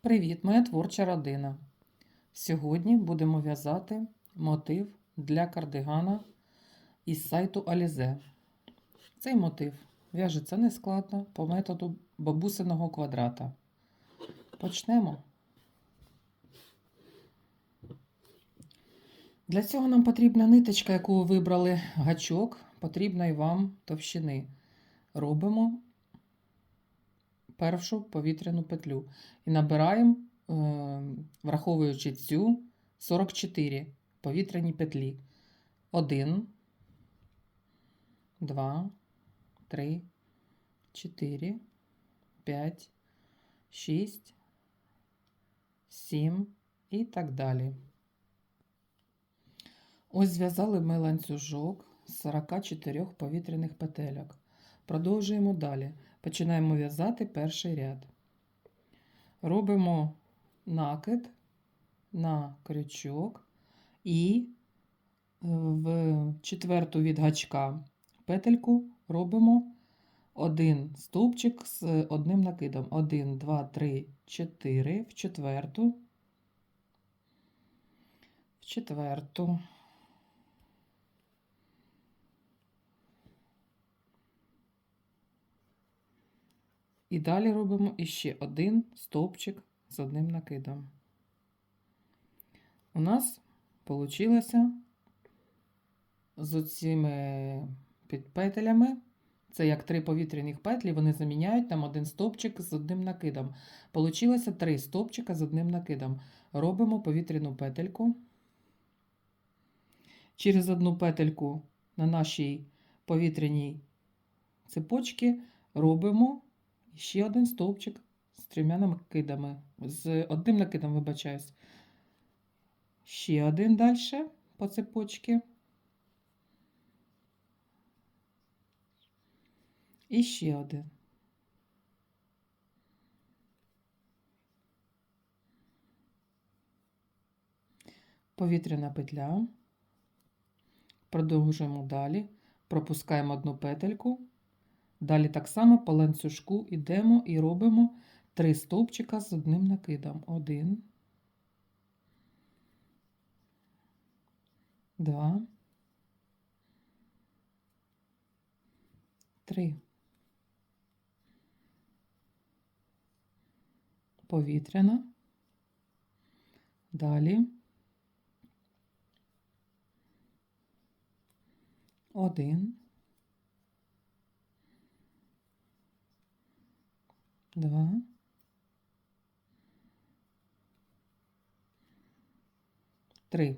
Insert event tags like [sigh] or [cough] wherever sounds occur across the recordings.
Привіт, моя творча родина. Сьогодні будемо в'язати мотив для кардигана із сайту Alize. Цей мотив в'яжеться нескладно по методу бабусиного квадрата. Почнемо. Для цього нам потрібна ниточка, яку ви вибрали гачок, потрібна і вам товщини. Робимо першу повітряну петлю і набираємо, е, враховуючи цю 44 повітряні петлі. 1, 2, 3, 4, 5, 6, 7 і так далі. Ось зв'язали ми ланцюжок з 44 повітряних петельок. Продовжуємо далі. Починаємо в'язати перший ряд. Робимо накид на крючок і в четверту від гачка петельку робимо один стовпчик з одним накидом. 1, 2, 3, 4 в четверту, в четверту. І далі робимо іще один стовпчик з одним накидом. У нас вийшло з цими підпетелями. Це як три повітряних петлі, вони заміняють нам один стовпчик з одним накидом. Получилося три стовпчика з одним накидом. Робимо повітряну петельку. Через одну петельку на нашій повітряній цепочці робимо ще один стовпчик з трьома накидами. З одним накидом, вибачаюсь. Ще один далі по цепочці. І ще один. Повітряна петля. Продовжуємо далі. Пропускаємо одну петельку. Далі так само по ланцюжку йдемо і робимо три стовпчика з одним накидом. Один, два, три. Повітряна. Далі. Один. Два. Три.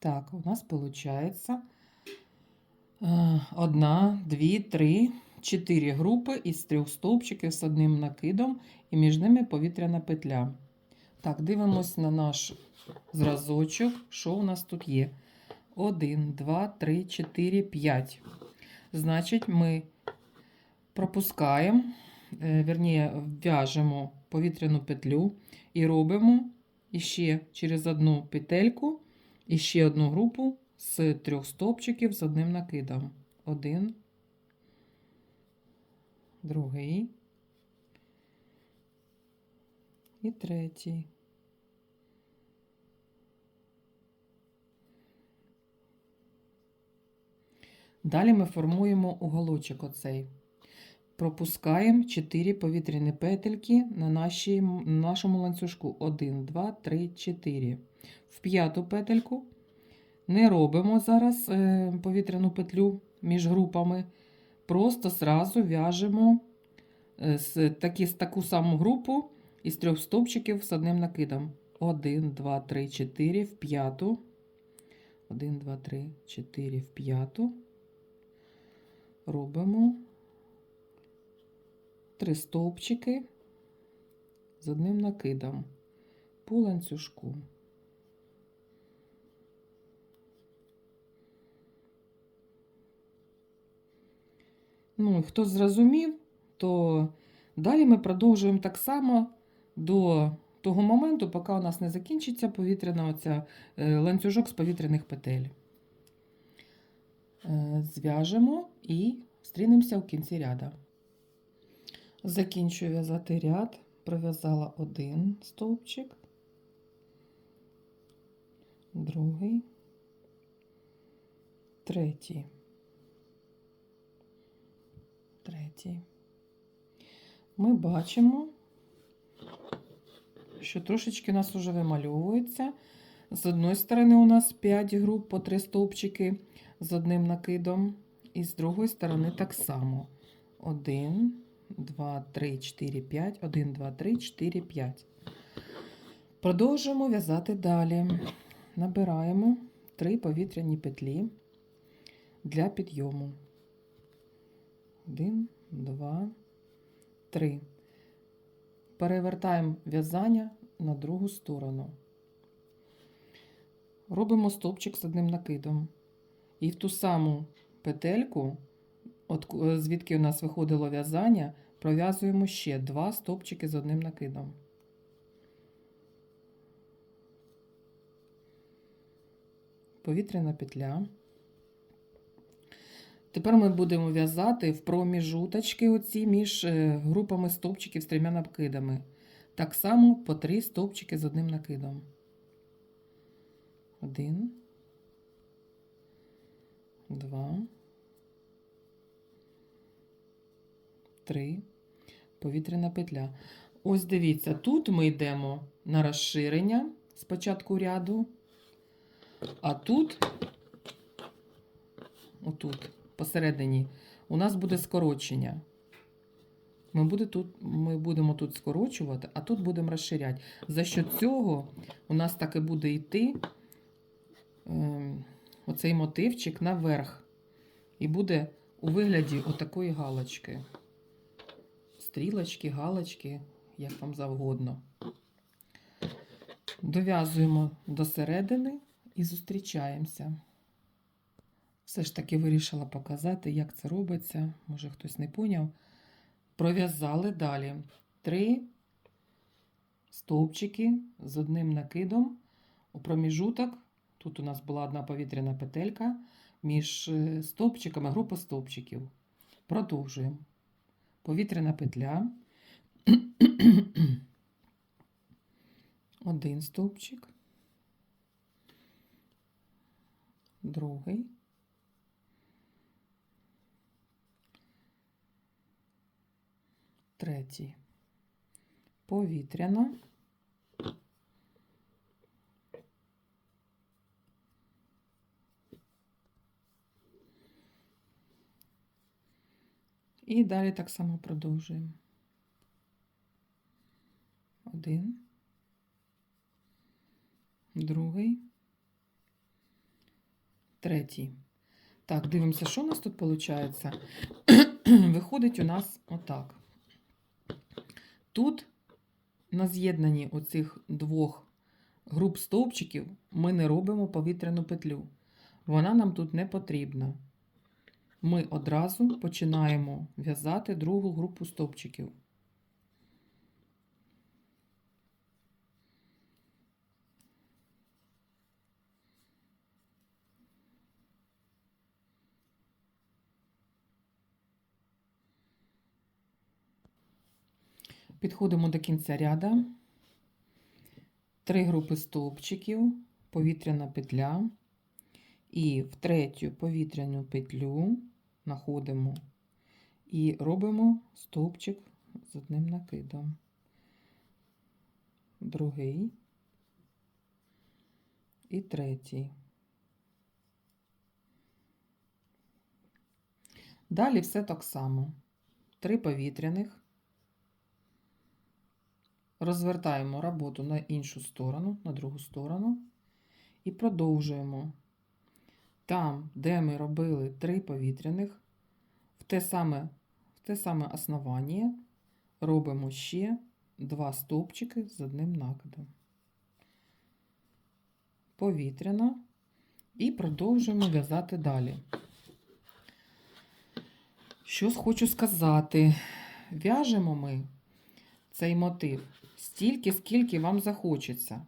Так, у нас получается э, одна, дві, три, чотири групи із трьох стовпчиків з одним накидом і між ними повітряна петля. Так, дивимось на наш зразочок, що у нас тут є. Один, два, три, чотири, п'ять. Значить, ми пропускаємо е, в'яжемо повітряну петлю і робимо іще через одну петельку ще одну групу з трьох стовпчиків з одним накидом. Один, другий і третій. Далі ми формуємо уголочок оцей пропускаємо 4 повітряні петельки на, нашій, на нашому ланцюжку. 1, 2, 3, 4. В п'яту петельку не робимо зараз е, повітряну петлю між групами. Просто зразу в'яжемо е, таку саму групу із трьох стовпчиків з одним накидом. 1, 2, 3, 4 в п'яту. 1, 2, 3, 4 в п'яту. Робимо три стовпчики з одним накидом по ланцюжку. Ну, і хто зрозумів, то далі ми продовжуємо так само до того моменту, поки у нас не закінчиться повітряна оця е, ланцюжок з повітряних петель. Е, Зв'яжемо і стрінемося в кінці ряда. Закінчую в'язати ряд, пров'язала один стовпчик, другий, третій, третій. Ми бачимо, що трошечки у нас вже вимальовується. З одної сторони у нас 5 груп по 3 стовпчики з одним накидом, і з другої сторони так само. 1, 2, 3, 4, 5, 1, 2, 3, 4, 5. Продовжуємо в'язати далі. Набираємо 3 повітряні петлі для підйому. 1, 2, 3. Перевертаємо в'язання на другу сторону. Робимо стовпчик з одним накидом. І в ту саму петельку, от звідки у нас виходило в'язання, пров'язуємо ще два стовпчики з одним накидом. Повітряна петля. Тепер ми будемо в'язати в проміжуточки оці між е, групами стовпчиків з трьома накидами. Так само по три стовпчики з одним накидом. Один. Два. Три. Повітряна петля. Ось дивіться, тут ми йдемо на розширення з початку ряду, а тут, отут, посередині, у нас буде скорочення. Ми, буде тут, ми будемо тут скорочувати, а тут будемо розширяти. За що цього у нас так і буде йти ем, оцей мотивчик наверх. І буде у вигляді отакої галочки. Стрілочки, галочки, як вам завгодно. Дов'язуємо до середини і зустрічаємося. Все ж таки вирішила показати, як це робиться. Може, хтось не поняв. Пров'язали далі три стовпчики з одним накидом у проміжуток. Тут у нас була одна повітряна петелька між е, стовпчиками, група стовпчиків. Продовжуємо. Повітряна петля. [clears throat] Один стовпчик. Другий. Третій. Повітряна. І далі так само продовжуємо. Один. Другий. Третій. Так, дивимося, що у нас тут виходить. [clears throat] Виходить у нас отак. Тут на з'єднанні оцих двох груп стовпчиків ми не робимо повітряну петлю. Вона нам тут не потрібна. Ми одразу починаємо в'язати другу групу стовпчиків. Підходимо до кінця ряда. Три групи стовпчиків, повітряна петля. І в третю повітряну петлю знаходимо і робимо стовпчик з одним накидом. Другий і третій. Далі все так само. Три повітряних. Розвертаємо роботу на іншу сторону, на другу сторону, і продовжуємо. Там, де ми робили три повітряних, в те саме, в те саме основання робимо ще два стовпчики з одним накидом. Повітряна. І продовжуємо в'язати далі. Що хочу сказати? В'яжемо ми цей мотив стільки, скільки вам захочеться.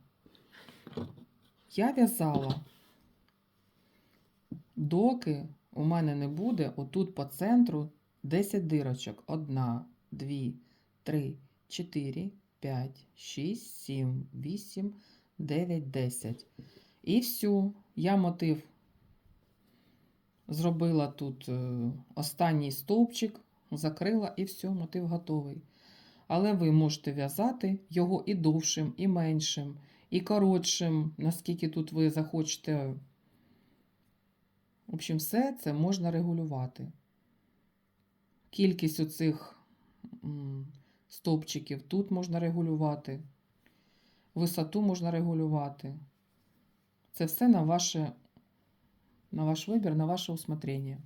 Я в'язала, доки у мене не буде отут по центру 10 дирочок. Одна, дві, три, чотири, 5, 6, 7, 8, 9, 10. І все. Я мотив зробила тут е, останній стовпчик, закрила і все, мотив готовий. Але ви можете в'язати його і довшим, і меншим, і коротшим, наскільки тут ви захочете. В общем, все це можна регулювати. Кількість оцих стовпчиків тут можна регулювати, висоту можна регулювати. Це все на, ваше, на ваш вибір, на ваше усмотрення.